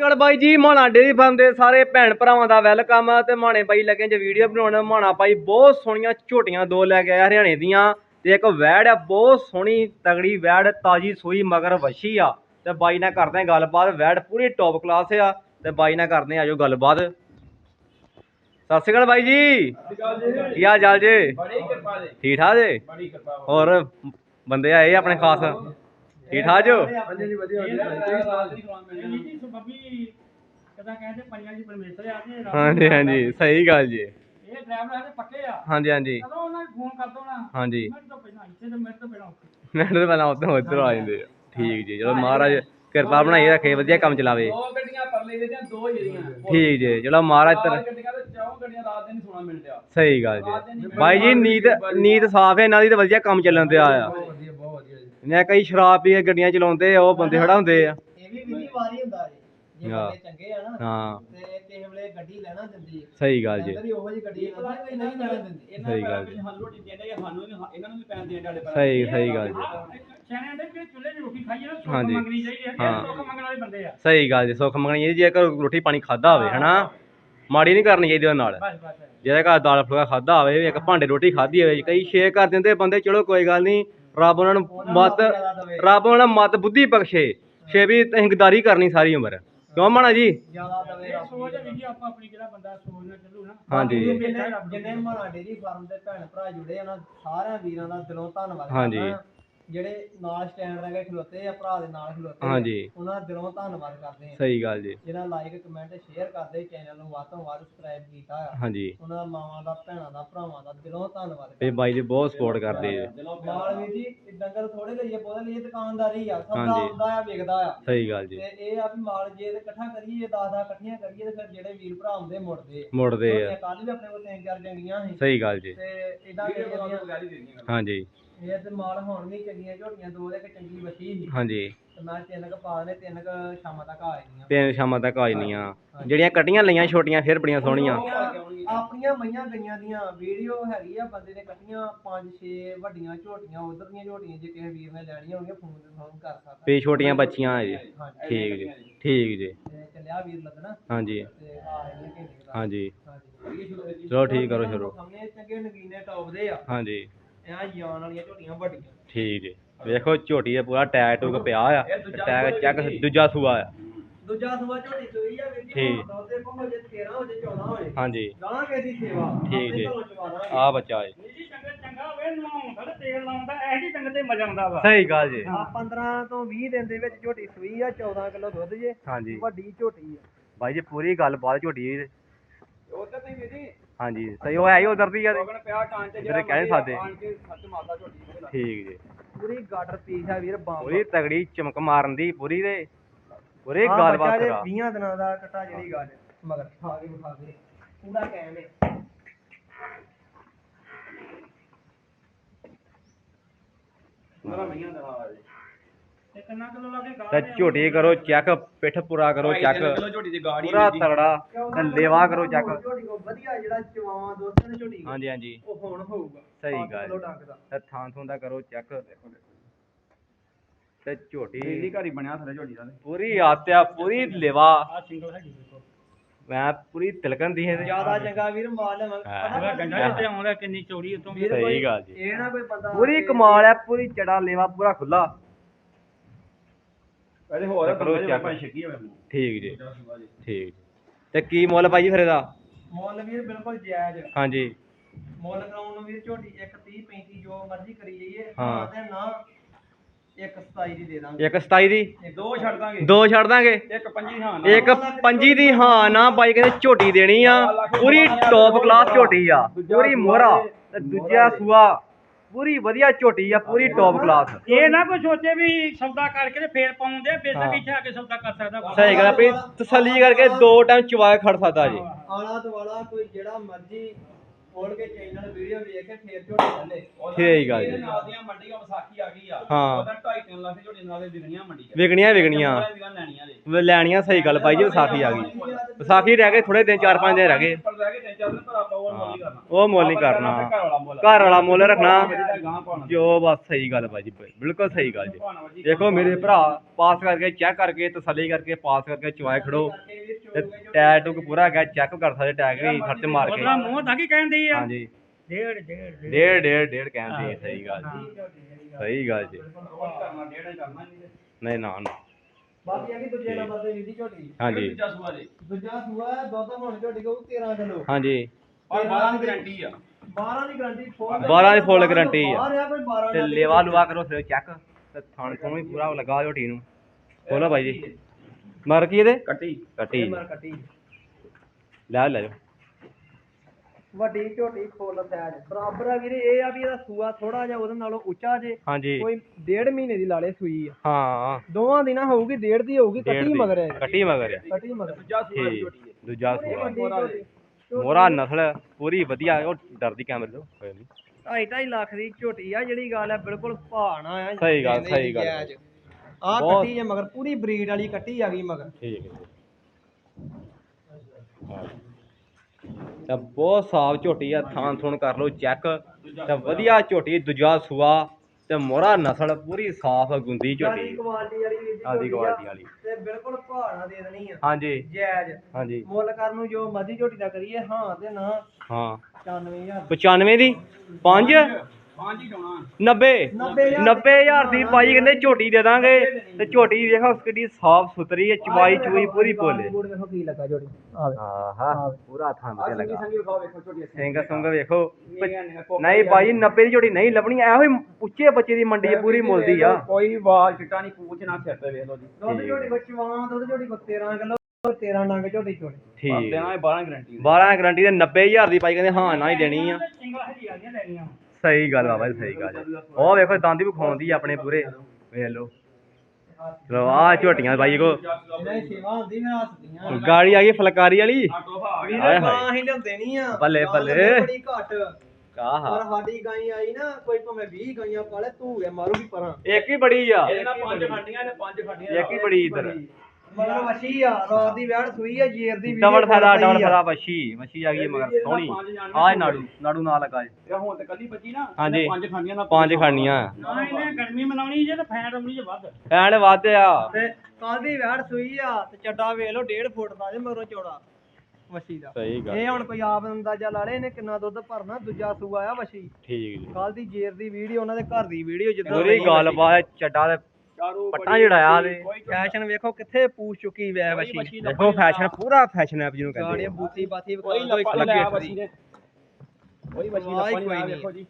ਗੱਲ ਬਾਈ ਜੀ ਮਾਣਾ dairy farm ਦੇ ਸਾਰੇ ਭੈਣ ਭਰਾਵਾਂ ਦਾ ਵੈਲਕਮ। ਤੇ ਮਾਣੇ ਬਾਈ ਲੱਗੇ ਜੇ ਵੀਡੀਓ ਬਣਾਉਣ। ਮਾਣਾ ਬਾਈ ਬਹੁਤ ਸੋਹਣੀਆਂ ਝੋਟੀਆਂ ਦੋ ਲੈ ਕੇ ਆਇਆ ਹਰਿਆਣੇ ਦੀਆਂ। ਤੇ ਇੱਕ ਵੈੜ ਆ ਬਹੁਤ ਸੋਹਣੀ ਤਗੜੀ ਵੈੜ ਤਾਜੀ ਸੂਈ ਮਗਰ ਵਸ਼ੀ ਆ। ਤੇ ਬਾਈ ਨਾਲ ਕਰਦੇ ਆ ਗੱਲਬਾਤ। ਵੈੜ ਪੂਰੀ ਟੌਪ ਕਲਾਸ ਆ। ਤੇ ਬਾਈ ਨਾਲ ਕਰਦੇ ਆ ਆਜੋ ਗੱਲਬਾਤ। ਸਤਿ ਸ਼੍ਰੀ ਅਕਾਲ ਬਾਈ ਜੀ। ਕੀ ਹਾਲ ਚਾਲ ਜੀ? ਬੜੀ ਕਿਰਪਾ ਦੇ ਠੀਕ ਠਾਕ ਜੀ? ਬੜੀ ਕਿਰਪਾ। ਹੋਰ ਬੰਦੇ ਆਏ ਆਪਣੇ ਖਾਸ? ਠੀਕ ਠਾਕ ਜੋ? ਹਾਂਜੀ ਜੀ ਵਧੀਆ ਜੀ ਸੁਬੱਬੀ ਕਦਾ ਕਹਿੰਦੇ ਪੰਜਾਂ ਦੀ ਪਰਮੇਸ਼ਰ ਆ ਕੇ ਹਾਂਜੀ ਹਾਂਜੀ ਸਹੀ ਗੱਲ ਜੀ। ਇਹ ਡਰਾਈਵਰ ਆ ਪੱਕੇ ਆ। ਹਾਂਜੀ ਹਾਂਜੀ। ਕਦੋਂ ਉਹਨਾਂ ਨੂੰ ਫੋਨ ਕਰ ਦੋ ਨਾ। ਹਾਂਜੀ। ਮਿੰਟ ਤੋਂ ਪਹਿਲਾਂ ਇੱਥੇ ਤੇ ਮਿੰਟ ਤੋਂ ਪਹਿਲਾਂ ਉੱਥੇ। ਮੈਂ ਤਾਂ ਪਹਿਲਾਂ ਉੱਧਰ ਉੱਧਰ ਆ ਜਾਂਦੇ ਆ। ਠੀਕ ਜੀ ਚਲੋ ਮਹਾਰਾਜ ਕਿਰਪਾ ਬਣਾਈ ਰੱਖੇ ਵਧੀਆ ਕੰਮ ਚਲਾਵੇ। ਦੋ ਗੱਡੀਆਂ ਪਰਲੇ ਦੇ ਦੀਆਂ ਦੋ ਜਿਹੜੀਆਂ। ਠੀਕ ਜੀ ਚਲੋ ਮਹਾਰਾਜ ਤਰ ਗੱਡੀਆਂ ਤੇ ਚੌਂ ਗੱਡੀਆਂ ਰਾਤ ਦਿਨ ਸੋਣਾ ਮਿਲ ਰਿਹਾ ਸਹੀ ਗੱਲ ਜੀ। ਬਾਈ ਜੀ ਨੀਤ ਨੀਤ ਸਾਫ਼ ਹੈ ਇਹਨਾਂ ਦੀ ਤੇ ਵਧੀਆ ਕੰਮ ਚੱਲਣ ਤੇ ਆਇਆ ਵਧੀਆ ਬਹੁਤ ਵਧੀਆ ਜੀ ਨੇ ਕਈ ਸ਼ਰਾਬ ਪੀ ਕੇ ਗੱਡੀਆਂ ਚਲਾਉਂਦੇ ਆ ਉਹ ਬੰਦੇ ਖੜਾ ਹੁੰਦੇ ਆ। ਇਹ ਵੀ ਵਿਧੀ ਵਾਰੀ ਹੁੰਦਾ ਜੀ। ਜੇ ਹਾਂ। ਬੰਦੇ ਚੰਗੇ ਆ ਨਾ ਹਾਂ। ਤੇ ਕਿਸੇ ਵੇਲੇ ਗੱਡੀ ਲੈਣਾ ਦਿੰਦੀ ਹੈ ਸਹੀ ਗੱਲ ਜੀ। ਅੰਦਰ ਹੀ ਉਹੋ ਜੀ ਗੱਡੀ ਲੈਂਦੀ ਕੋਈ ਨਹੀਂ ਲੈਣਾ ਦਿੰਦੀ। ਇਹਨਾਂ ਸਹੀ ਗੱਲ ਵਿੱਚ ਸਾਨੂੰ ਰੋਟੀ ਦਿੰਦੇ ਆ ਸਾਨੂੰ ਵੀ ਇਹਨਾਂ ਨੂੰ ਵੀ ਪੈਣ ਦੇਣ ਤੁਹਾਡੇ ਪੈਰਾਂ ਸਹੀ ਸਹੀ ਗੱਲ ਜੀ। ਸਿਆਣਿਆਂ ਦੇ ਵੀ ਚੁੱਲ੍ਹੇ 'ਚ ਰੋਟੀ ਖਾਈਏ ਨਾ ਸੁੱਖ ਹਾਂਜੀ। ਮੰਗਣੀ ਚਾਹੀਦੀ ਹੈ ਹਾਂ। ਇਹ ਸੁੱਖ ਮੰਗਣ ਵਾਲੇ ਬੰਦੇ ਆ। ਸਹੀ ਗੱਲ ਜੀ ਸੁੱਖ ਮੰਗਣੀ ਚਾਹੀਦੀ ਜੇਕਰ ਰੋਟੀ ਪਾਣੀ ਖਾਦਾ ਹੋਵੇ ਹਨਾ। ਮਾੜੀ ਨਹੀਂ ਕਰਨੀ ਚਾਹੀਦੀ ਉਹਦੇ ਨਾਲ। ਬਸ ਘਰ ਦਾਲ ਫੁਲਕਾ ਖਾਦਾ ਹੋਵੇ ਇੱਕ ਭਾਂਡੇ ਰੋਟੀ ਖਾਧੀ ਹੋਵੇ ਕਈ ਸ਼ੇਅਰ ਕਰ ਦਿੰਦੇ ਬੰਦੇ ਚਲੋ ਕੋਈ ਗੱਲ ਨਹੀਂ। ਰੱਬ ਉਹਨਾਂ ਨੂੰ ਮਤ ਰੱਬ ਉਹਨਾਂ ਨੂੰ ਮਤ ਬੁੱਧੀ ਬਖਸ਼ੇ। ਛੇ ਵੀ ਤਹਿੰਗਦਾਰੀ ਕਰਨੀ ਸਾਰੀ ਉਮਰ। ਕਿਉਂ ਮਣਾ ਜੀ? ਜ਼ਿਆਦਾ ਦਵੇ ਇਹ ਸੋਚ ਵੀ ਜੀ ਆਪਾਂ ਆਪਣੀ ਜਿਹੜਾ ਬੰਦਾ ਸੋਚ ਨਾਲ ਚੱਲੂ ਨਾ। ਹਾਂਜੀ। ਜਿੰਨੇ ਜਿੰਨੇ ਮਾਣਾ ਡੇਰੀ ਫਾਰਮ ਦੇ ਭੈਣ ਭਰਾ ਜੁੜੇ ਉਹਨਾਂ ਸਾਰਿਆਂ ਵੀਰਾਂ ਦਾ ਦਿਲੋਂ ਧੰਨਵਾਦ ਹਾਂਜੀ। ਜਿਹੜੇ ਨਾਲ ਸਟੈਂਡ ਰਹਿ ਕੇ ਖਲੋਤੇ ਆ ਭਰਾ ਦੇ ਨਾਲ ਖਲੋਤੇ ਆ, ਹਾਂਜੀ। ਉਹਨਾਂ ਦਾ ਦਿਲੋਂ ਧੰਨਵਾਦ ਕਰਦੇ ਆ ਸਹੀ ਗੱਲ ਜੀ। ਜਿਹਨਾਂ ਲਾਈਕ ਕਮੈਂਟ ਸ਼ੇਅਰ ਕਰਦੇ ਚੈਨਲ ਨੂੰ ਵੱਧ ਤੋਂ ਵੱਧ ਸਬਸਕ੍ਰਾਈਬ ਕੀਤਾ ਆ। ਹਾਂਜੀ। ਉਹਨਾਂ ਦਾ ਮਾਵਾਂ ਦਾ ਭੈਣਾਂ ਦਾ ਭਰਾਵਾਂ ਦਾ ਦਿਲੋਂ ਧੰਨਵਾਦ ਇਹ ਬਾਈ ਜੀ ਬਹੁਤ ਸਪੋਰਟ ਕਰਦੇ ਜੀ ਨਾਲ ਵੀਰ ਜੀ ਇਹ ਡੰਗਰ ਥੋੜੇ ਲਈਏ ਬਹੁਤੇ ਲਈਏ ਦੁਕਾਨਦਾਰੀ ਆ ਸਭ ਦਾ ਹਾਂਜੀ। ਆਉਂਦਾ ਆ ਵਿਕਦਾ ਆ। ਸਹੀ ਗੱਲ ਜੀ। ਤੇ ਇਹ ਆ ਵੀ ਮਾਲ ਜੇ ਤੇ ਇਕੱਠਾ ਕਰੀਏ 10 10 ਇਕੱਠੀਆਂ ਕਰੀਏ ਤੇ ਫਿਰ ਜਿਹੜੇ ਵੀਰ ਭਰਾ ਆਉਂਦੇ ਮੁੜਦੇ ਮੁੜਦੇ ਆ। ਕੱਲ ਵੀ ਆਪਣੇ ਕੋਲ ਤਿੰਨ ਚਾਰ ਚੰਗੀਆਂ ਸੀ। ਸਹੀ ਗੱਲ ਜੀ। ਤੇ ਇਦਾਂ ਦੀਆਂ ਹਾਂਜੀ। ਇਹ ਤੇ ਮਾਲ ਹੁਣ ਵੀ ਚੰਗੀਆਂ ਝੋਟੀਆਂ ਦੋ ਦੇ ਇੱਕ ਚੰਗੀ ਬੱਚੀ ਸੀ। ਹਾਂਜੀ। ਤੇ ਮੈਂ ਤਿੰਨ ਕ ਪਾ ਨੇ ਤਿੰਨ ਕ ਸ਼ਾਮਾਂ ਤੱਕ ਆ ਜਾਣੀਆਂ। ਤਿੰਨ ਸ਼ਾਮਾਂ ਤੱਕ ਆ ਜਾਂਦੀਆਂ ਜਿਹੜੀਆਂ ਕੱਟੀਆਂ ਲਈਆਂ ਛੋਟੀਆਂ ਫਿਰ ਬੜੀਆਂ ਸੋਹਣੀਆਂ। ਆਪਣੀਆਂ ਮਈਆਂ ਗਈਆਂ ਦੀਆਂ ਵੀਡੀਓ ਹੈਗੀ ਆ ਬੰਦੇ ਨੇ ਕੱਟੀਆਂ ਪੰਜ ਛੇ ਵੱਡੀਆਂ ਝੋਟੀਆਂ ਉਧਰ ਦੀਆਂ ਝੋਟੀਆਂ ਜੇ ਕਿਸੇ ਵੀਰ ਨੇ ਲੈਣੀਆਂ ਹੋਣਗੀਆਂ ਫੋਨ ਤੇ ਫੋਨ ਕਰ ਸਕਦਾ। ਤੇ ਛੋਟੀਆਂ ਬੱਚੀਆਂ ਆ ਜੀ। ਹਾਂਜੀ। ਠੀਕ ਜੀ ਠੀਕ ਜੀ। ਤੇ ਚੱਲਿਆ ਵੀਰ ਲੱਦਣਾ। ਹਾਂਜੀ। ਤੇ ਆ ਇਹਨੇ ਘੰਟੇ ਦਾ। ਹਾਂਜੀ। ਹਾਂਜੀ। ਚਲੋ ਠੀਕ ਕਰੋ ਸ਼ੁਰੂ। ਸਾਹਮਣੇ ਚੰਗੇ ਨਗੀਨੇ ਟੌਪ ਦੇ ਆ। ਹਾਂਜੀ। ਇਹ ਜਾਨ ਵਾਲੀਆਂ ਝੋਟੀਆਂ ਵੱਡੀਆਂ। ਠੀਕ ਜੀ ਵੇਖੋ ਝੋਟੀ ਦਾ ਪੂਰਾ ਟੈਗ ਟੂਕ ਪਿਆ ਆ। ਟੈਗ ਚੈੱਕ ਦੂਜਾ ਸੂਆ ਆ। ਦੂਜਾ ਸੂਆ ਝੋਟੀ ਸੂਈ ਆ ਵੀਰ ਜੀ ਠੀਕ। ਦੁੱਧ ਦੇ ਭਾਵੇਂ ਜੇ 13 ਹੋ ਜੇ 14 ਹੋ ਜੇ ਹਾਂਜੀ। ਗਾਂ ਕੇ ਦੀ ਸੇਵਾ। ਠੀਕ ਜੀ। ਆ ਬੱਚਾ ਜੀ ਇਹ ਜੀ ਚੰਗਾ ਚੰਗਾ ਹੋਵੇ ਨਵਾਉਂਦਾ ਤੇ ਤੇਲ ਲਾਉਂਦਾ ਇਹ ਜੀ ਚੰਗੇ ਤੇ ਮਜ਼ਾ ਆਉਂਦਾ ਵਾ। ਸਹੀ ਗੱਲ ਜੀ। ਆ 15 ਤੋਂ 20 ਦਿਨ ਦੇ ਵਿੱਚ ਝੋਟੀ ਸੂਈ ਆ 14 ਕਿਲੋ ਦੁੱਧ ਜੇ। ਹਾਂਜੀ। ਵੱਡੀ ਝੋਟੀ ਆ। ਬਾਈ ਜੀ ਪੂਰੀ ਗੱਲਬਾਤ ਝੋਟੀ ਦੀ। ਵੀਰ ਜੀ ਹਾਂਜੀ ਸਹੀ ਉਹ ਹੈ ਹੀ ਉਧਰ ਦੀ ਆ। ਤੇ। ਲੋਗਣ ਪਿਆ ਕਹਿ ਸਕਦੇ। ਕੇ ਸੱਚ ਮਾਰਦਾ ਝੋਟੀ ਦੇ ਨਾਲ। ਠੀਕ ਜੀ। ਪੂਰੀ ਗਾਡਰ ਪੀਸ ਆ ਵੀਰ ਬੰਬ ਪੂਰੀ ਤਗੜੀ ਚਮਕ ਮਾਰਨ ਦੀ ਪੂਰੀ ਦੇ। ਪੂਰੀ ਆਹ ਗੱਲਬਾਤ ਬੱਚਾ ਜੇ ਕਰਾ। 20 ਦਿਨਾਂ ਦਾ ਕੱਟਾ ਜਿਹੜੀ ਗੱਲ। ਮਗਰ ਖਾ ਕੇ ਵਿਖਾ ਦੇ। ਪੂਰਾ ਕਾਇਮ ਹੈ ਉਹਨਾਂ ਮਈਆਂ ਦਾ। ਹਾਲ ਹੈ ਤੇ ਝੋਟੀ ਕਰੋ ਚੈੱਕ ਪਿੱਠ ਪੂਰਾ ਕਰੋ ਚੈੱਕ। ਕਿਲੋ ਝੋਟੀ ਦੀ ਗਾੜੀ ਪੂਰਾ ਤਗੜਾ ਤੇ ਲੇਵਾ ਕਰੋ ਚੈੱਕ। ਝੋਟੀ ਕੋ ਵਧੀਆ ਜਿਹੜਾ ਚਵਾਵਾਂ ਦੋਸਤਾਂ ਦੀ ਝੋਟੀ ਹਾਂਜੀ ਹਾਂਜੀ। ਉਹ ਹੁਣ ਹੋਊਗਾ। ਸਹੀ ਗੱਲ। ਤੇ ਥਾਂ ਥੋਂ ਦਾ ਕਰੋ ਚੈੱਕ। ਤੇ ਝੋਟੀ ਬਿਜਲੀ ਘਰ ਬਣਿਆ ਥਲੇ ਝੋਟੀ ਦਾ। ਪੂਰੀ ਆਤਿਆ ਪੂਰੀ ਲੇਵਾ। ਆ ਸਿੰਗਲ ਹੈਗੀ ਦੇਖੋ। ਮੈਂ ਪੂਰੀ ਤਿਲਕਣ ਦੀ ਹੈ। ਜ਼ਿਆਦਾ ਚੰਗਾ ਵੀਰ ਮਾਲ ਲਵਾਂ ਹਾਂ। ਇਹ ਗੰਡਾ ਤੇ ਆਉਂਦਾ ਕਿੰਨੀ ਚੌੜੀ ਉਤੋਂ। ਵੀਰ ਸਹੀ ਗੱਲ ਜੀ। ਇਹ ਨਾ ਕੋਈ ਬੰਦਾ ਪੂਰੀ ਕਮਾਲ ਹੈ ਪੂਰੀ ਚੜਾ ਲੇਵਾ ਪੂਰਾ ਖੁੱਲਾ ਪਹਿਲੇ ਹੋਰ ਕਰੋ ਕਰੋ check। ਭਾਈ ਛੱਕੀ ਹੋਵੇ ਮੂੰਹ ਠੀਕ ਜੀ। ਦਸ ਵਾਰੀ ਠੀਕ ਜੀ। ਤੇ ਕੀ ਮੁੱਲ ਭਾਈ ਜੀ ਫਿਰ ਇਹਦਾ? ਮੁੱਲ ਵੀਰ ਬਿਲਕੁਲ ਜਾਇਜ਼। ਹਾਂਜੀ। ਮੁੱਲ ਕਰਾਉਣ ਨੂੰ ਵੀਰ ਝੋਟੀ 1 30 35 ਜੋ ਮਰਜ਼ੀ ਕਰੀ ਜਾਈਏ ਹਾਂ। ਤੇ ਨਾ 1 27 ਦੀ ਦੇ ਦਾਂਗੇ। ਇੱਕ 27 ਦੀ? ਦੋ ਛੱਡ ਦਾਂਗੇ। ਦੋ ਛੱਡ ਦਾਂਗੇ? ਇੱਕ ਪੰਜੀ ਹਾਂ ਇੱਕ ਪੰਜੀ ਦੀ ਹਾਂ ਨਾ ਬਾਈ ਕਹਿੰਦੇ ਝੋਟੀ ਦੇਣੀ ਆ। ਪੂਰੀ ਟੌਪ ਕਲਾਸ ਝੋਟੀ ਆ। ਪੂਰੀ ਮੋਹਰਾ। ਤੇ ਦੂਜਾ ਸੂਆ। ਪੂਰੀ ਵਧੀਆ ਝੋਟੀ ਆ ਪੂਰੀ ਟੌਪ ਕਲਾਸ ਇਹ ਨਾ ਕੋਈ ਸੋਚੇ ਵੀ ਸੌਦਾ ਕਰਕੇ ਤੇ ਫੇਰ ਪਾਉਂਦੇ ਹਾਂ। ਬੇਸ਼ੱਕ ਇੱਥੇ ਆ ਕੇ ਸੌਦਾ ਕਰ ਸਕਦਾ ਕੋਈ। ਸਹੀ ਗੱਲ ਆ, ਆਪਣੀ ਤਸੱਲੀ ਕਰਕੇ ਦੋ ਟਾਈਮ ਚਵਾ ਕੇ ਖੜ ਸਕਦਾ ਜੀ। ਆਲਾ ਦੁਆਲਾ ਕੋਈ ਜਿਹੜਾ ਮਰਜ਼ੀ ਖੋਲ ਕੇ ਚੈਨਲ ਵੀਡੀਓ ਵੇਖ ਕੇ ਫੇਰ ਝੋਟੀ ਥੱਲੇ ਠੀਕ ਆ ਜੀ। ਇਹਦੇ ਨਾਲ ਦੀਆਂ ਮੰਡੀਆਂ ਵਿਸਾਖੀ ਆ ਗਈ ਆ। ਹਾਂ। ਉਹਦਾ 2.5 ਲੱਖ ਝੋਟੀ ਨਾਲ ਦੇ ਵਿਕਣੀਆਂ ਮੰਡੀ ਚ ਵਿਕਣੀਆਂ। ਵਿਕਣੀਆਂ ਲੈਣੀਆਂ ਦੇ ਲੈਣੀਆਂ ਸਹੀ ਗੱਲ ਬਾਈ ਜੀ ਵਿਸਾਖੀ ਆ ਗਈ। ਤੇ ਵਿਸਾਖੀ ਰਹਿ ਗਏ ਥੋੜੇ ਦਿਨ ਚਾਰ ਪੰਜ ਦਿਨ ਰਹਿ ਗਏ। ਉਹ ਮੁੱਲ ਨਹੀਂ ਕਰਨਾ। ਘਰ ਵਾਲਾ ਮੁੱਲ ਰੱਖਣਾ। ਜੋ ਬਸ ਸਹੀ ਗੱਲ ਬਾਜੀ ਬਿਲਕੁਲ ਸਹੀ ਗੱਲ ਜੀ। ਦੇਖੋ ਮੇਰੇ ਭਰਾ ਪਾਸ ਕਰਕੇ ਚੈੱਕ ਕਰਕੇ ਤਸੱਲੀ ਕਰਕੇ ਪਾਸ ਕਰਕੇ ਚੁਆਏ ਖੜੋ। ਤੇ ਟੈਗ ਟੂਕ ਪੂਰਾ ਹੈਗਾ ਚੈੱਕ ਕਰ ਸਕਦੇ ਟੈਗ ਵੀ ਖਰਚ ਮਾਰ ਕੇ। ਮੂੰਹ ਤਾਂ ਕੀ ਕਹਿੰਦੀ ਆ? ਹਾਂਜੀ। ਡੇਢ ਡੇਢ ਡੇਢ। ਡੇਢ ਡੇਢ ਕਹਿੰਦੇ ਸਹੀ ਗੱਲ ਜੀ। ਸਹੀ ਗੱਲ ਜੀ। ਨਹੀਂ ਨਾ ਨਾ। ਬਾਕੀ ਆ ਕਿ ਦੂਜੇ ਨੰਬਰ ਤੇ ਵੀਰ ਦੀ ਝੋਟੀ। ਹਾਂਜੀ। ਦੂਜਾ ਸੂਆ ਜੀ। ਦੂਜਾ ਸੂਆ ਹੈ, ਦੁੱਧ ਹੁਣ ਝੋਟੀ ਕੋ 13 ਕਿਲੋ। ਹਾਂਜੀ। ਔਰ 12 ਦੀ ਗਾਰੰਟੀ ਆ। 12 ਦੀ ਗਾਰੰਟੀ ਫੁੱਲ 12 ਦੀ full guarantee ਆ। ਬਾਹਰ ਆ ਕੋਈ 12 ਤੇ ਲੇਵਾ ਲੁਆ ਕਰੋ ਫਿਰ ਚੈੱਕ ਤੇ ਥਣ ਤੋਂ ਵੀ ਪੂਰਾ ਲਗਾ ਝੋਟੀ ਨੂੰ। ਬੋਲੋ ਭਾਈ ਜੀ। ਮਰ ਕੀ ਇਹਦੇ? ਕੱਟੀ। ਕੱਟੀ। ਮਰ ਕੱਟੀ। ਲੈ ਲੈ ਜਾਓ। ਵੱਡੀ ਝੋਟੀ ਫੁੱਲ ਸਾਈਜ਼ ਬਰਾਬਰ ਆ ਵੀਰੇ ਇਹ ਆ ਵੀ ਇਹਦਾ ਸੂਆ ਥੋੜਾ ਜਿਹਾ ਉਹਦੇ ਨਾਲੋਂ ਉੱਚਾ ਜੇ। ਹਾਂਜੀ। ਕੋਈ ਡੇਢ ਮਹੀਨੇ ਦੀ ਲਾਲੇ ਸੂਈ ਆ। ਹਾਂ। ਦੋਵਾਂ ਦੀ ਨਾ ਹੋਊਗੀ ਡੇਢ ਦੀ ਹੋਊਗੀ ਡੇਢ ਕੱਟੀ ਦੀ। ਮਗਰ ਹੈ ਕੱਟੀ ਮਗਰ ਆ। ਕੱਟੀ ਮਗਰ ਦੂਜਾ ਸੂਆ ਦੀ ਝੋਟੀ ਹੈ। ਦੂਜਾ ਸੂਆ। ਵੱਡੀ ਝੋਟੀ। ਨਸਲ ਪੂਰੀ ਵਧੀਆ ਉਹ ਡਰਦੀ ਕੈਮਰੇ ਤੋਂ। ਕੋਈ ਨਹੀਂ। ਢਾਈ ਢਾਈ ਲੱਖ ਦੀ ਝੋਟੀ ਆ ਜਿਹੜੀ ਗੱਲ ਹੈ ਬਿਲਕੁਲ ਭਾਣਾ ਆ। ਸਹੀ ਗੱਲ, ਸਹੀ ਗੱਲ। ਆ ਬਹੁਤ- ਕੱਟੀ ਜੇ ਮਗਰ ਪੂਰੀ ਬਰੀਡ ਵਾਲੀ ਕੱਟੀ ਆ ਗਈ ਮਗਰ। ਠੀਕ ਹੈ ਹਾਂ। ਤਾਂ ਬਹੁਤ ਸਾਫ਼ ਝੋਟੀ ਆ ਥਾਂ ਥੁਣ ਕਰ ਲਓ ਚੈੱਕ ਤੇ ਵਧੀਆ ਝੋਟੀ ਦੂਜਾ ਸੂਆ ਤੇ ਮੋਰਾ ਨਸਲ ਪੂਰੀ ਸਾਫ਼ ਗੁੰਦੀ ਝੋਟੀ। ਕੁਆਲਿਟੀ ਵਾਲੀ ਆਦੀ ਕੁਆਲਿਟੀ ਵਾਲੀ। ਤੇ ਬਿਲਕੁਲ ਭਾਣਾ ਦੇ ਦੇਣੀ ਆ। ਹਾਂਜੀ। ਜਾਇਜ਼। ਹਾਂਜੀ। ਮੁੱਲ ਕਰਨ ਨੂੰ ਜੋ ਮਰਜ਼ੀ ਝੋਟੀ ਦਾ ਕਰੀਏ ਹਾਂ ਤੇ ਨਾ। ਹਾਂ। 94000 95 ਦੀ? 5 ਪੰਜ ਹੀ ਡਾਉਣਾ 90 90000 90000 ਦੀ ਪਾਈ ਕਹਿੰਦੇ ਝੋਟੀ ਦੇ ਦਾਂਗੇ ਤੇ ਝੋਟੀ ਵੇਖੋ ਕਿੰਨੀ ਸਾਫ਼ ਸੁਥਰੀ ਹੈ ਚਵਾਈ ਚੂਈ ਪੂਰੀ ਬੋਲੇ ਬੂੜ ਵੇਖੋ ਕੀ ਲੱਗਾ ਝੋਟੀ। ਆਵੇ ਆਹਾ ਪੂਰਾ ਥਾਂ ਤੇ ਲੱਗਾ। ਸੰਗੀ ਵਿਖਾਓ ਵੇਖੋ ਝੋਟੀ ਸਿੰਘ ਸੁੰਗ ਵੇਖੋ। ਨਹੀਂ ਬਾਈ 90 ਦੀ ਝੋਟੀ ਨਹੀਂ ਲੱਭਣੀ ਇਹੋ ਹੀ ਉੱਚੇ ਬੱਚੇ ਦੀ ਮੰਡੀ ਪੂਰੀ ਮੁੱਲਦੀ ਆ। ਕੋਈ ਵਾਲ ਚਿੱਟਾ ਨਹੀਂ ਪੂਛ ਨਾ ਸਿਰ ਤੇ ਵੇਖ ਲਓ ਜੀ। ਦੁੱਧ ਝੋਟੀ ਬੱਚਵਾਂ ਦੁੱਧ ਝੋਟੀ ਕੋ 13 ਕਿਲੋ 13 ਨੰਗ ਝੋਟੀ ਝੋਟੀ। ਠੀਕ। ਦੇਣਾ ਇਹ 12 ਗਾਰੰਟੀ 12 ਗਰੰਟੀ ਦੇ 90000 ਦੀ ਪਾਈ ਕਹਿੰਦੇ ਹਾਂ ਨਾ ਹੀ ਦੇਣੀ ਆ। ਸਿੰਗਲ ਲੈਣੀਆਂ। ਸਹੀ ਗੱਲ ਬਾਬਾ ਜੀ ਸਹੀ ਗੱਲ। ਉਹ ਵੇਖੋ ਦੰਦ ਵੀ ਆ ਆਪਣੇ ਪੂਰੇ। ਵੇਖ ਲਓ। ਚਲੋ ਆ ਝੋਟੀਆਂ ਬਾਈ ਕੋ ਗਾੜੀ ਆ ਗਈ ਫਲਕਾਰੀ ਵਾਲੀ। ਆ ਆ ਹਾਏ। ਹਾਏ। ਗਾਂ ਹੀ ਲਿਆਉਂਦੇ ਨਹੀਂ ਆ ਬੱਲੇ, ਬੱਲੇ। ਬੜੀ ਘੱਟ ਆਹਾ। ਪਰ ਸਾਡੀ ਗਾਈ ਆਈ ਨਾ ਕੋਈ ਭਾਵੇਂ 20 ਗਾਈਆਂ ਪਾਲੇ ਤੂੰ ਗਿਆ ਮਾਰੂਗੀ ਪਰਾਂ। ਇੱਕ ਹੀ ਬੜੀ ਆ। ਇਹਦੇ ਨਾਲ ਪੰਜ ਖੰਡੀਆਂ ਨੇ ਪੰਜ ਖੰਡੀਆਂ ਇੱਕ ਹੀ ਬੜੀ ਇਧਰ। ਮਗਰ ਵਸ਼ੀ ਆ ਰਾਤ ਦੀ ਵੈੜ ਸੂਈ ਆ ਜੇਰ ਦੀ ਡਬਲ ਫਾਇਦਾ ਪਈ ਡਬਲ ਆ। ਫਾਇਦਾ ਬੱਛੀ ਬੱਛੀ ਆ ਗਈ ਮਗਰ ਸੋਹਣੀ। ਆਹ ਨਾੜੂ ਨਾੜੂ ਨਾਲ ਲਗਾ ਇਹ ਹੁਣ ਤੇ ਕੱਲੀ ਬੱਜੀ ਨਾ ਹਾਂਜੀ। ਇਹਨੇ ਪੰਜ ਖੰਡੀਆਂ ਨਾਲ ਪੰਜ ਖਾਣੀਆਂ। ਨਾ ਇਹਨੇ ਗਰਮੀ ਮਨਾਉਣੀ ਜੇ ਤੇ ਫੈਟ ਆਉਣੀ ਜੇ ਵੱਧ। ਐਣ ਵੱਧ ਆ। ਤੇ ਕੱਲ ਦੀ ਵੈੜ ਸੂਈ ਆ ਤੇ ਚੱਡਾ ਵੇਖ ਲਓ 1.5 ਫੁੱਟ ਦਾ ਜੇ ਮਗਰੋਂ ਚੌੜਾ ਵਸ਼ੀ ਦਾ। ਸਹੀ ਗੱਲ। ਇਹ ਹੁਣ ਕੋਈ ਆਪ ਅੰਦਾਜ਼ਾ ਲਾ ਲੇ ਇਹਨੇ ਕਿੰਨਾ ਦੁੱਧ ਭਰਨਾ ਦੂਜਾ ਸੂਆ ਆ ਵਸ਼ੀ ਠੀਕ ਜੀ। ਕੱਲ ਦੀ ਜੇਰ ਦੀ ਵੀਡੀਓ ਉਹਨਾਂ ਦੇ ਘਰ ਦੀ ਵੀਡੀਓ ਜਦੋਂ ਪੂਰੀ ਗੱਲ ਬਾਤ ਚੱਡਾ ਦੇ ਪੱਟਾਂ ਜੜਾਇਆ ਦੇ ਫੈਸ਼ਨ ਵੇਖੋ ਕਿੱਥੇ ਪੂਛ ਚੁੱਕੀ ਵੈ ਵਸ਼ੀ। ਦੇਖੋ ਫੈਸ਼ਨ ਪੂਰਾ ਫੈਸ਼ਨ ਐਪ ਜਿਹਨੂੰ ਕਹਿੰਦੇ ਗਾੜੀਆਂ ਆ। ਬੂਤੀ ਬਾਤੀ ਕੋਈ ਲੱਗੇ ਨੇ ਕੋਈ ਨਹੀਂ ਨਹੀਂ। ਵੇਖੋ ਜੀ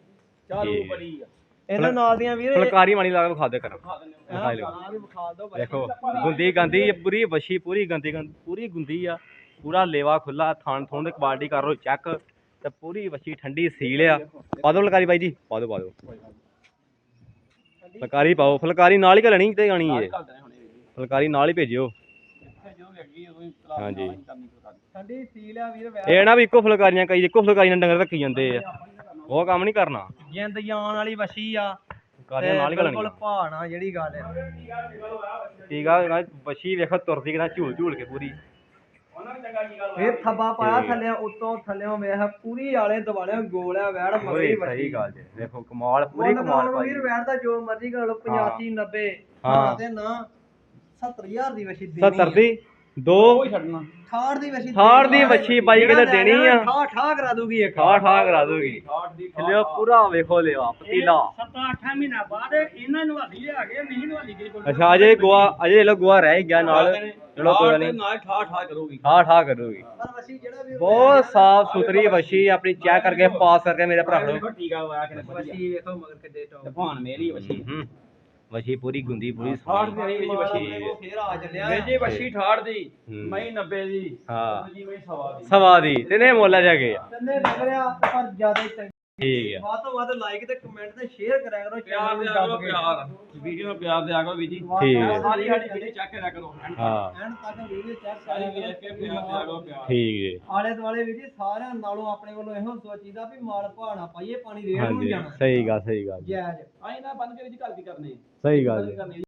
ਚਾਰੂ। ਬੜੀ ਆ। ਇਹਨਾਂ ਨਾਲ ਦੀਆਂ ਵੀਰੇ ਫੁਲਕਾਰੀ ਵਾਲੀ ਲਾ ਕੇ ਵਿਖਾ ਦੇ ਕਰ। ਵਿਖਾ ਦਿਓ। ਦੇਖੋ ਗੁੰਦੀ ਗੰਦੀ ਇਹ ਪੂਰੀ ਵਸ਼ੀ ਪੂਰੀ ਗੰਦੀ ਗੰਦੀ ਪੂਰੀ ਗੁੰਦੀ ਆ। ਪੂਰਾ ਲੇਵਾ ਖੁੱਲਾ ਥਾਣ ਥੋਂ ਦੇ ਕੁਆਲਿਟੀ ਕਰ ਲੋ ਚੈੱਕ ਤੇ ਪੂਰੀ ਵਸ਼ੀ ਠੰਡੀ ਸੀਲ ਆ। ਪਾ ਦੋ ਫੁਲਕਾਰੀ ਬਾਈ ਜੀ ਪਾ ਦੋ ਪਾ ਦੋ ਫੁਲਕਾਰੀ ਪਾਓ ਫੁਲਕਾਰੀ ਨਾਲ ਹੀ ਘਲਣੀ ਤੇ ਹੁਣੇ ਵੀ। ਫੁਲਕਾਰੀ ਨਾਲ ਹੀ ਭੇਜਿਓ। ਹੀ ਹਾਂਜੀ। ਕਰਨੀ ਫੁਲਕਾਰੀ। ਠੰਡੀ ਸੀਲ ਆ ਵੀਰ ਵੈ ਇਹ ਨਾ ਵੀ ਇੱਕੋ ਫੁਲਕਾਰੀਆਂ ਕਈ ਇੱਕੋ ਫੁਲਕਾਰੀ ਨਾਲ ਡੰਗਰ ਰੱਖੀ ਜਾਂਦੇ ਆ। ਉਹ ਕੰਮ ਨਹੀਂ ਕਰਨਾ। ਜਿੰਦ ਜਾਨ ਵਾਲੀ ਵਸ਼ੀ ਆ। ਫੁਲਕਾਰੀਆਂ ਨਾਲ ਹੀ ਬਿਲਕੁਲ ਘਲਣੀਆਂ ਭਾਣਾ ਜਿਹੜੀ ਗੱਲ ਆ। ਠੀਕ ਆ ਵਸ਼ੀ ਵੇਖੋ ਤੁਰਦੀ ਕਿਦਾਂ ਝੂਲ ਝੂਲ ਕੇ ਪੂਰੀ। ਇਹ ਥੱਬਾ ਪਾਇਆ। ਥੱਲੇ ਉੱਤੋਂ ਥੱਲਿਓਂ ਵੇਖ ਪੂਰੀ ਆਲੇ ਦੁਆਲੇ ਗੋਲ ਆ ਵੈੜ ਮਗਰੀ ਸਹੀ ਗੱਲ ਜੇ। ਦੇਖੋ ਕਮਾਲ ਪੂਰੀ ਮੁੱਲ ਕਮਾਲ ਕਮਾਲ ਪਾਈ ਵੀਰ ਵੈੜ ਦਾ ਜੋ ਮਰਜ਼ੀ ਕਰ ਲਓ 85 90 ਹਾਂ। ਹਾਂ ਤੇ ਨਾ 70000 ਦੀ ਵਸ਼ੀ ਦੇਣੀ 70 ਦੀ? ਦੋ। ਕੋਈ ਛੱਡਣਾ। 68 ਦੀ ਵਸ਼ੀ ਠਾਠ ਦੀ ਵੱਛੀ ਬਾਈ ਕਹਿੰਦੇ ਦੇਣੀ ਆ। ਠਾ ਠਾ ਕਰਾ ਦੂਗੀ ਇੱਕ। ਠਾ ਠਾ ਕਰਾ ਦੋਗੀ। 60 ਦੀ ਲਿਓ ਪੂਰਾ ਵੇਖੋ ਲਿਓ ਪਤੀਲਾ ਸੱਤਾਂ ਅੱਠਾਂ ਮਹੀਨਾ ਬਾਅਦ ਇਹਨਾਂ ਨੂੰ ਹਾਲੀ ਲਿਆ ਕੇ ਨਹੀਂ ਨਵਾਲੀ ਗਈ ਕੋਈ ਅੱਛਾ ਅਜੇ ਗੋਆ ਅਜੇ ਲੋ ਗੋਆ ਰਹਿ ਹੀ ਗਿਆ ਨਾਲ ਚਲੋ ਕੋਈ ਗੱਲ ਨਹੀਂ। ਨਾਲ ਠਾ ਠਾ ਕਰੂਗੀ। ਠਾ ਠਾ ਕਰੂਗੀ। ਪਰ ਵਸ਼ੀ ਜਿਹੜਾ ਵੀ ਬਹੁਤ ਸਾਫ਼ ਸੁਥਰੀ ਵੱਛੀ ਆਪਣੀ ਚੈੱਕ ਕਰਕੇ ਪਾਸ ਕਰਕੇ ਮੇਰੇ ਭਰਾ ਨੂੰ। ਟੀਕਾ ਹੋਇਆ ਕਿ ਵਧੀਆ। ਵਸ਼ੀ ਵੇਖੋ ਮਗਰ ਕਿੱਡੇ ਟੌਪ ਭਾਨ ਮੇਲੀ ਵਸ਼ੀ ਹੂੰ। ਵੱਛੀ ਪੂਰੀ ਗੁੰਦੀ ਪੂਰੀ 60 ਦੀ। ਨਹੀਂ ਵਿੱਚ ਵਸ਼ੀ ਫੇਰ ਆ ਚੱਲਿਆ। ਮੇਜੀ ਵਸ਼ੀ 68 ਦੀ। ਮਈ 90 ਦੀ ਹਾਂ। ਜੀ ਮਈ ਸਵਾ ਦੀ। ਸਵਾ ਦੀ ਤਿੰਨੇ ਮੁੱਲ ਜਾ ਆ। ਤੰਨੇ ਲੱਗ ਰਿਹਾ ਪਰ ਜ਼ਿਆਦਾ ਠੀਕ ਆ। ਵੱਧ ਤੋਂ ਵੱਧ ਲਾਈਕ ਤੇ ਕਮੈਂਟ ਤੇ ਸ਼ੇਅਰ ਕਰਿਆ ਕਰੋ ਪਿਆਰ ਦੇ ਨੂੰ ਆਗੋ ਦੱਬ ਕੇ। ਪਿਆਰ। ਵੀਡੀਓ ਨੂੰ ਪਿਆਰ ਦੇ ਆਗੋ ਵੀ ਜੀ। ਠੀਕ ਹੈ। ਸਾਰੀ ਸਾਡੀ ਵੀਡੀਓ ਚੈੱਕ ਕਰਿਆ ਕਰੋ। ਹਾਂ। ਐਨ ਤੱਕ ਵੀਡੀਓ ਚੈੱਕ ਸਾਰੀ ਕਰਿਆ ਵੇਖ ਕੇ ਕਰੋ ਪਿਆਰ ਦੇ ਆਗੋ ਪਿਆਰ ਠੀਕ ਜੀ। ਆਲੇ ਦੁਆਲੇ ਵੀ ਜੀ ਸਾਰਿਆਂ ਨਾਲੋਂ ਆਪਣੇ ਵੱਲੋਂ ਇਹੋ ਸੋਚੀਦਾ ਵੀ ਮਾਲ ਭਾਣਾ ਪਾਈਏ ਪਾਣੀ ਰੇੜ ਨੂੰ ਹਾਂਜੀ। ਜਾਣਾ। ਸਹੀ ਗੱਲ ਸਹੀ ਗੱਲ। ਜਾਇਜ਼ ਆਈ ਨਾ ਬੰਦ ਕੇ ਵਿੱਚ ਗੱਲ ਕੀ ਕਰਨੀ। ਸਹੀ ਗੱਲ ਜੀ। ਕਰਨੀ। ਜੇ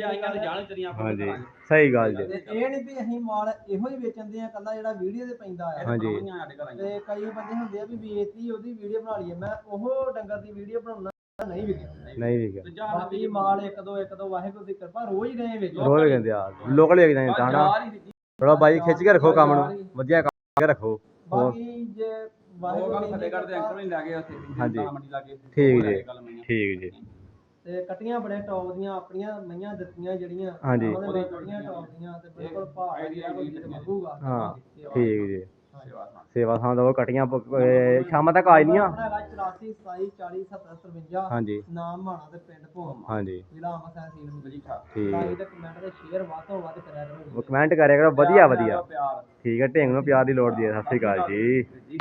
ਆਈਆਂ ਤੇ ਜਾਣ ਤੇਰੀਆਂ ਆਪਾਂ ਹਾਂਜੀ ਕਰਾਂਗੇ। ਸਹੀ ਗੱਲ ਜੀ ਤੇ ਇਹ ਨਹੀਂ ਵੀ ਅਸੀਂ ਮਾਲ ਇਹੋ ਹੀ ਵੇਚਣਦੇ ਆ ਕੱਲਾ ਜਿਹੜਾ ਵੀਡੀਓ ਤੇ ਪੈਂਦਾ ਆ ਹਾਂਜੀ। ਪਰੌਣੀਆਂ ਸਾਡੇ ਘਰ ਆਈਆਂ। ਤੇ ਕਈ ਬੰਦੇ ਹੁੰਦੇ ਆ ਵੀ ਵੇਚਤੀ ਉਹਦੀ ਵੀਡੀਓ ਬਣਾ ਲਈਏ ਮੈਂ ਉਹ ਡੰਗਰ ਦੀ ਵੀਡੀਓ ਬਣਾਉਣਾ ਨਹੀਂ ਵਿਕਿਆ ਨਹੀਂ ਹੈ ਤੇ ਜਾਂ ਬਾਕੀ ਮਾਲ ਇੱਕ ਦੋ ਇੱਕ ਦੋ ਵਾਹਿਗੁਰੂ ਦੀ ਕਿਰਪਾ ਰੋਜ਼ ਹੀ ਰਹੇ ਵੇਚੋ ਰੋਜ਼ ਕਹਿੰਦੇ ਆ ਲੋਕਲ ਜਾਂਦੇ ਤਾਂ ਜੀ। ਥੋੜਾ ਬਾਈ ਖਿੱਚ ਕੇ ਰੱਖੋ ਕੰਮ ਨੂੰ ਵਧੀਆ ਕਰਕੇ ਰੱਖੋ ਹੋਰ ਬਾਕੀ ਜੇ ਵਾਹਿਗੁਰੂ ਦੀ ਫਤਿਹਗੜ੍ਹ ਦੇ ਕਿਰਪਾ ਐਂਕਰ ਨਹੀਂ ਲੈ ਗਏ ਉੱਥੇ ਹਾਂਜੀ। ਲਾਗੇ ਠੀਕ ਜੀ। ਕੇ। ਠੀਕ ਜੀ ਤੇ ਕਟੀਆਂ ਬੜੇ ਟੌਪ ਦੀਆਂ ਆਪਣੀਆਂ ਮਈਆਂ ਦਿੱਤੀਆਂ ਜਿਹੜੀਆਂ ਹਾਂਜੀ। ਉਹਦੇ ਵਿੱਚ ਕਟੀਆਂ ਟੌਪ ਦੀਆਂ ਤੇ ਬਿਲਕੁਲ ਭਾਅ ਆਈਡੀਆ ਜਿਹੜਾ ਕੋਈ ਵੀ ਮੰਗੂਗਾ ਹਾਂ ਠੀਕ ਜੀ। ਸੇਵਾ ਨਾਲ। ਸੇਵਾ ਥਾਂ ਦੋ ਕਟੀਆਂ ਪ- ਅਹ ਸ਼ਾਮਾਂ ਤੱਕ ਆ ਜਾਣੀਆਂ ਆਪਣਾ ਹੈਗਾ 84 27 40 70 53 ਹਾਂਜੀ। ਨਾਮ ਮਾਣਾ ਤੇ ਪਿੰਡ ਭੋਮ। ਹਾਂਜੀ। ਜ਼ਿਲ੍ਹਾ ਅੰਮ੍ਰਿਤਸਰ ਤਹਿਸੀਲ ਮਜੀਠਾ ਮਜੀਠਾ। ਠੀਕ। ਲਾਈਕ ਤੇ ਕਮੈਂਟ ਤੇ ਸ਼ੇਅਰ ਵੱਧ ਤੋਂ ਵੱਧ ਕਰਿਆ ਕਰੋ। ਕਮੈਂਟ ਕਰਿਆ ਕਰੋ ਵਧੀਆ ਪਿਆਰ ਵਧੀਆ। ਪਿਆਰ। ਠੀਕ ਹੈ ਢਿੰਗ ਨੂੰ ਪਿਆਰ ਦੀ ਲੋੜ ਦੀ ਹੈ। ਸਤਿ ਸ਼੍ਰੀ ਅਕਾਲ ਜੀ। ਜੀ।